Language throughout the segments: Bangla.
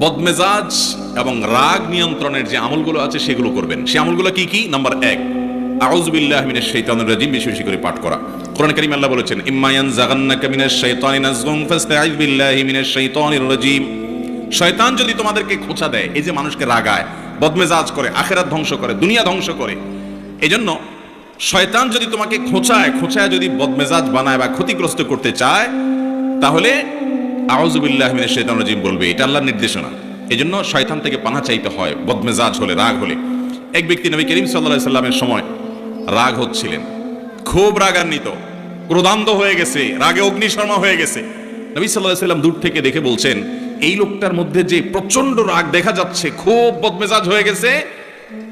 বদমেজাজ এবং রাগ নিয়ন্ত্রণের যে আমলগুলো আছে সেগুলো করবেন। সে আমলগুলো কি কি? নাম্বার এক বেশি বেশি করে পাঠ করা। কোরআন বলেছেন শয়তান যদি তোমাদেরকে খোঁচা দেয়, এই যে মানুষকে বদমেজাজ করে, আখেরাত ধ্বংস করে, দুনিয়া ধ্বংস করে শয়তান যদি তোমাকে খোঁচায় খোঁচায় যদি বদমেজাজ বানায় বা ক্ষতিগ্রস্ত করতে চায়, তাহলে আউজুবিল্লাহ মিনাশ শাইতানির রাজিম বলবে, এটা আল্লাহর নির্দেশনা। এজন্য শয়তান থেকে পানা চাইতে হয়, বদমেজাজ হলে, রাগ হলে। এক ব্যক্তি নবী করিম আলাইহি সাল্লামের সময় রাগ হচ্ছিলেন। খুব রাগান্বিত ক্রোধান্ত হয়ে গেছে, রাগে অগ্নিশর্মা হয়ে গেছে। নবী আলাইহি সাল্লাম দূর থেকে দেখে বলছেন, এই লোকটার মধ্যে যে প্রচণ্ড রাগ দেখা যাচ্ছে, খুব বদমেজাজ হয়ে গেছে।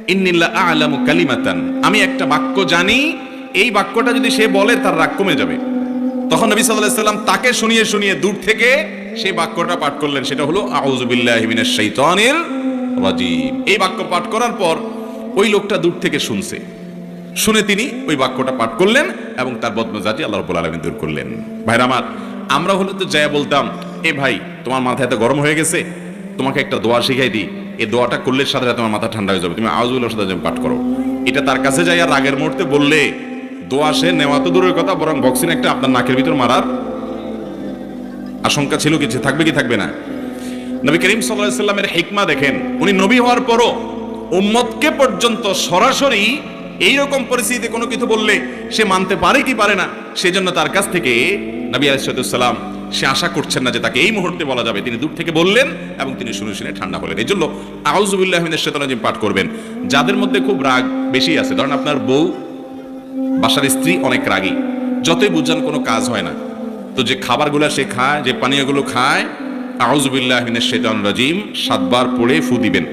ইন্নিল্লা আলামু কালিমাতান। আমি একটা বাক্য জানি, এই বাক্যটা যদি সে বলে, তার রাগ কমে যাবে। তখন নবী আলাইহি সাল্লাম তাকে শুনিয়ে শুনিয়ে দূর থেকে সেই বাক্যটা পাঠ করলেন। সেটা হলো, আউযু বিল্লাহি মিনাশ শাইতানির রাজিম। এই বাক্য পাঠ করার পর ওই লোকটা দূর থেকে শুনছে। শুনে তিনি ওই বাক্যটা পাঠ করলেন এবং তার বদমজাতি আল্লাহ রাব্বুল আলামিন দূর করলেন। ভাইরা আমার, আমরা হলে তো যায় বলতাম, এ ভাই, তোমার মাথা এত গরম হয়ে গেছে, তোমাকে একটা দোয়া শিখাই দিই। এই দোয়াটা করলে সাথে সাথে তোমার মাথা ঠান্ডা হয়ে যাবে। তুমি আউজুল্লাহ সাথে পাঠ করো। এটা তার কাছে যাই আর রাগের মুহূর্তে বললে দোয়া সে নেওয়া তো দূরের কথা, বরং বক্সিন একটা আপনার নাকের ভিতর মারার আশঙ্কা ছিল কিছু থাকবে কি থাকবে না। নবী করিম সাল্লাল্লাহু সাল্লামের হিকমা দেখেন, উনি নবী হওয়ার পরও উম্মতকে পর্যন্ত সরাসরি এইরকম পরিস্থিতিতে কোনো কিছু বললে সে মানতে পারে কি পারে না, সেজন্য তার কাছ থেকে নবী আলাইসালাম সে আশা করছেন না যে তাকে এই মুহূর্তে বলা যাবে। তিনি দূর থেকে বললেন এবং তিনি শুনে শুনে ঠান্ডা হলেন। এই জন্য আউজুবিল্লাহমিনের শেতনাজিম পাঠ করবেন। যাদের মধ্যে খুব রাগ বেশি আছে, ধরেন আপনার বউ বাসার স্ত্রী অনেক রাগী। যতই বুঝান কোনো কাজ হয় না। তো যে খাবারগুলো সে খায়, যে পানীয়গুলো খায় আউজুবিল্লাহ শাইতানির রাজিম, সাতবার পড়ে ফু দিবেন।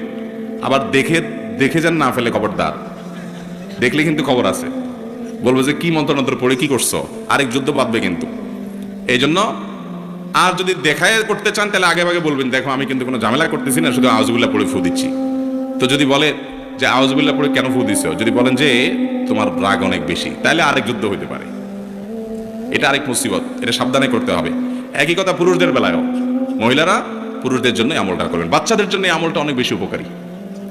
আবার দেখে দেখে যান না ফেলে খবরদার। দেখলে কিন্তু খবর আছে। বলব যে কি মন্ত্রণন্ত্র পড়ে, কি করছ? আরেক যুদ্ধ বাঁধবে কিন্তু। এই জন্য আর যদি দেখায় করতে চান, তাহলে আগে আগে বলবেন, দেখো আমি কিন্তু কোনো ঝামেলা করতেছি না, শুধু আউজুবিল্লাহ পড়ে ফু দিচ্ছি। তো যদি বলে যে আওয়াজবিল্লা পড়ে কেন ফু দিছে? যদি বলেন যে তোমার রাগ অনেক বেশি, তাহলে আরেক যুদ্ধ হইতে পারে। এটা আরেক মুসিবত, এটা সাবধানে করতে হবে। একই কথা পুরুষদের বেলায়ও। মহিলারা পুরুষদের জন্য আমলটা করবেন। বাচ্চাদের জন্য আমলটা অনেক বেশি উপকারী।